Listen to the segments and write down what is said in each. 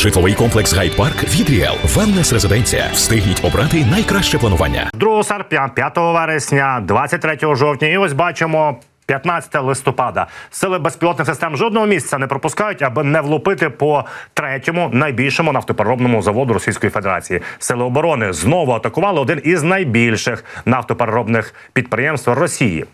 Житловий комплекс Гайд-Парк від Ріел. Резиденція. Встигніть обрати найкраще планування. 2 серпня, 5 вересня, 23 жовтня. І ось бачимо. 15 листопада сили безпілотних систем жодного місця не пропускають, аби не влупити по третьому найбільшому нафтопереробному заводу Російської Федерації. Сили оборони знову атакували один із найбільших нафтопереробних підприємств Росії.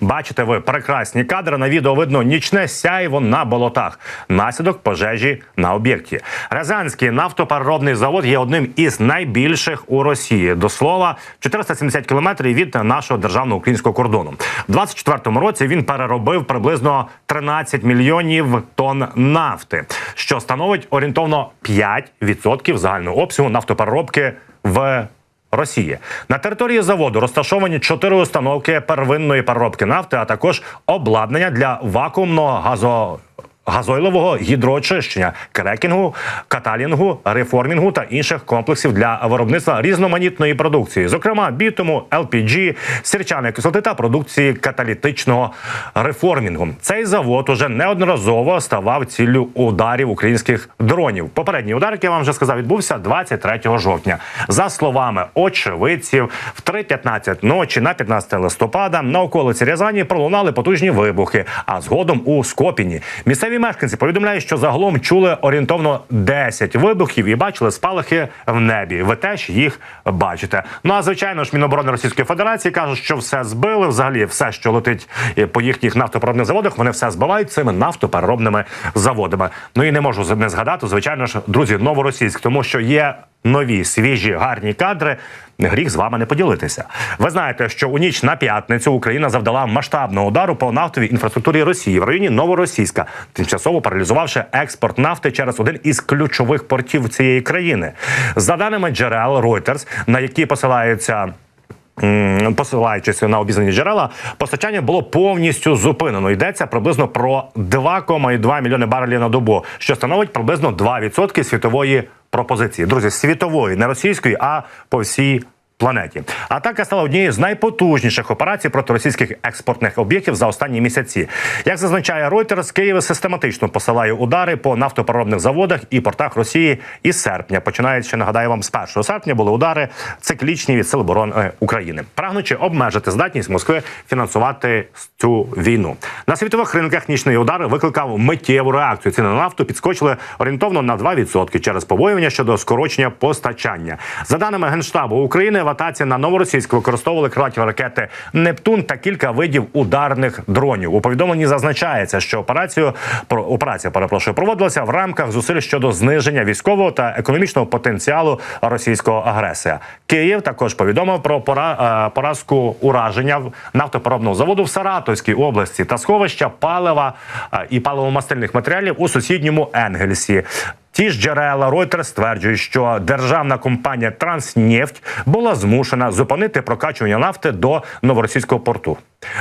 Бачите ви прекрасні кадри. На відео видно нічне сяйво на болотах. Наслідок пожежі на об'єкті. Рязанський нафтопереробний завод є одним із найбільших у Росії. До слова, 470 кілометрів від нашого державного українського кордону. У 24-му році він переробив приблизно 13 мільйонів тонн нафти, що становить орієнтовно 5% загального обсягу нафтопереробки в Росії на території заводу розташовані чотири установки первинної переробки нафти, а також обладнання для вакуумного газо. Газойлового гідроочищення, крекінгу, каталінгу, реформінгу та інших комплексів для виробництва різноманітної продукції, зокрема бітуму, LPG, сірчаної кислоти та продукції каталітичного реформінгу. Цей завод уже неодноразово ставав ціллю ударів українських дронів. Попередній удар, як я вам вже сказав, відбувся 23 жовтня. За словами очевидців, в 3.15 ночі на 15 листопада на околиці Рязані пролунали потужні вибухи. А згодом у Скопіні місцеві мешканці повідомляють, що загалом чули орієнтовно 10 вибухів і бачили спалахи в небі. Ви теж їх бачите. Ну а звичайно ж, Міноборони Російської Федерації кажуть, що все збили. Взагалі, все, що летить е, по їхніх нафтопереробних заводах, вони все збивають цими нафтопереробними заводами. Ну і не можу не згадати, звичайно ж, друзі, новоросійськ, тому що є. Нові свіжі гарні кадри. Гріх з вами не поділитися. Ви знаєте, що у ніч на п'ятницю Україна завдала масштабного удару по нафтовій інфраструктурі Росії в районі Новоросійська, тимчасово паралізувавши експорт нафти через один із ключових портів цієї країни. За даними джерел Reuters, на які посилаються. Посилаючись на обізнані джерела, постачання було повністю зупинено. Йдеться приблизно про 2,2 мільйони барелів на добу, що становить приблизно 2% світової пропозиції. Друзі, світової, не російської, а по всій планеті. Атака стала однією з найпотужніших операцій проти російських експортних об'єктів за останні місяці. Як зазначає Reuters, Київ систематично посилає удари по нафтопереробних заводах і портах Росії із серпня. Починаючи, нагадаю вам, з 1 серпня були удари циклічні від сил оборони України, прагнучи обмежити здатність Москви фінансувати цю війну. На світових ринках нічний удар викликав миттєву реакцію. Ціни на нафту підскочили орієнтовно на 2% через побоювання щодо скорочення постачання. За даними генштабу України, в на новоросійську використовували крилаті ракети Нептун та кілька видів ударних дронів. У повідомленні зазначається, що операцію операція перепрошую проводилася в рамках зусиль щодо зниження військового та економічного потенціалу російського агресора. Київ також повідомив про пора, е, поразку ураження нафтопереробного заводу в Саратовській області та сховища палива е, і паливомастильних матеріалів у сусідньому Енгельсі. Ті ж джерела Reuters стверджують, що державна компанія Транснефть була змушена зупинити прокачування нафти до новоросійського порту.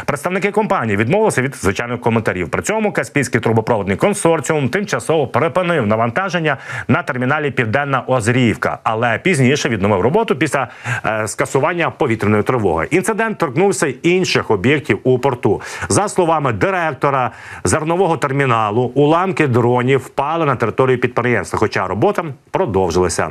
Представники компанії відмовилися від звичайних коментарів. При цьому Каспійський трубопроводний консорціум тимчасово припинив навантаження на терміналі Південна Озріївка, але пізніше відновив роботу після е, скасування повітряної тривоги. Інцидент торкнувся інших об'єктів у порту. За словами директора зернового терміналу, уламки дронів впали на територію підприємства, хоча робота продовжилася.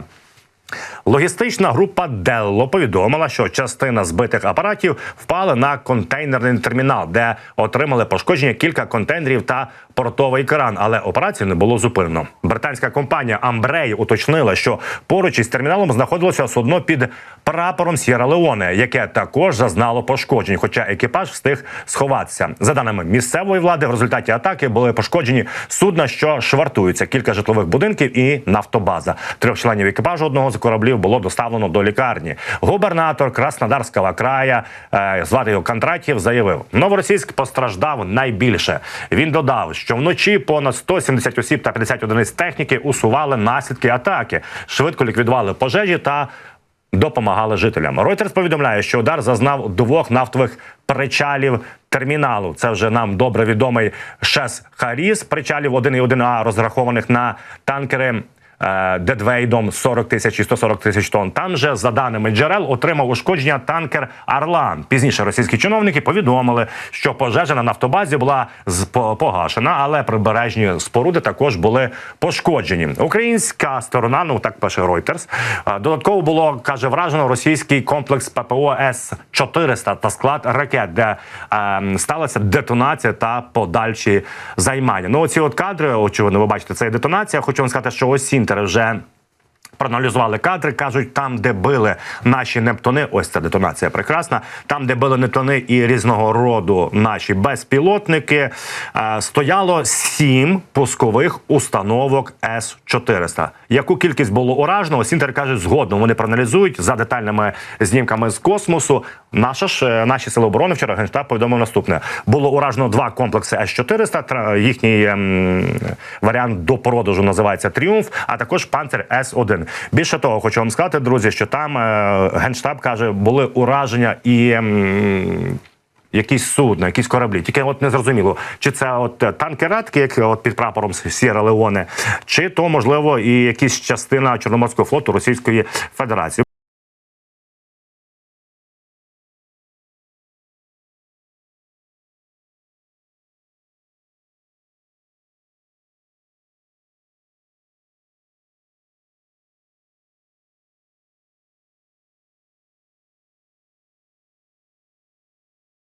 Логістична група Делло повідомила, що частина збитих апаратів впала на контейнерний термінал, де отримали пошкодження кілька контейнерів та портовий кран, але операцію не було зупинено. Британська компанія Амбрей уточнила, що поруч із терміналом знаходилося судно під прапором Сєра Леоне, яке також зазнало пошкоджень, хоча екіпаж встиг сховатися. За даними місцевої влади, в результаті атаки були пошкоджені судна, що швартуються, кілька житлових будинків і нафтобаза. Трьох членів екіпажу одного з кораблів було доставлено до лікарні. Губернатор Краснодарського края е, звати його Кондратів заявив: Новоросійськ постраждав найбільше. Він додав, що вночі понад 170 осіб та 50 одиниць техніки усували наслідки атаки, швидко ліквідували пожежі та. Допомагали жителям. Reuters повідомляє, що удар зазнав двох нафтових причалів терміналу. Це вже нам добре відомий ШЕС Харіс, причалів 1 і 1А, розрахованих на танкери дедвейдом 40 тисяч і 140 тисяч тонн. Там же, за даними джерел, отримав ушкодження танкер Арлан. Пізніше російські чиновники повідомили, що пожежа на нафтобазі була погашена, але прибережні споруди також були пошкоджені. Українська сторона, ну так пише Reuters, е, додатково було каже вражено російський комплекс ППО С 400 та склад ракет, де е, сталася детонація та подальші займання. Ну, оці от кадри, очевидно, ви бачите, це є детонація. Хочу вам сказати, що ось Сінтер вже. Проаналізували кадри, кажуть, там, де били наші нептуни, ось ця детонація прекрасна. Там, де били нептуни і різного роду наші безпілотники, е, стояло сім пускових установок С 400 Яку кількість було уражено? Сінтер каже, згодом вони проаналізують за детальними знімками з космосу. Наша ж е, наші сили оборони вчора генштаб повідомив наступне: було уражено два комплекси С 400 Тра- Їхній ем, варіант до продажу називається Тріумф, а також Панцер С 1 Більше того, хочу вам сказати, друзі, що там е, генштаб каже, були ураження і. Якісь судна, якісь кораблі, тільки от не зрозуміло, чи це от е, танки радки, як от під прапором Сєра Леоне, чи то можливо і якісь частина Чорноморського флоту Російської Федерації.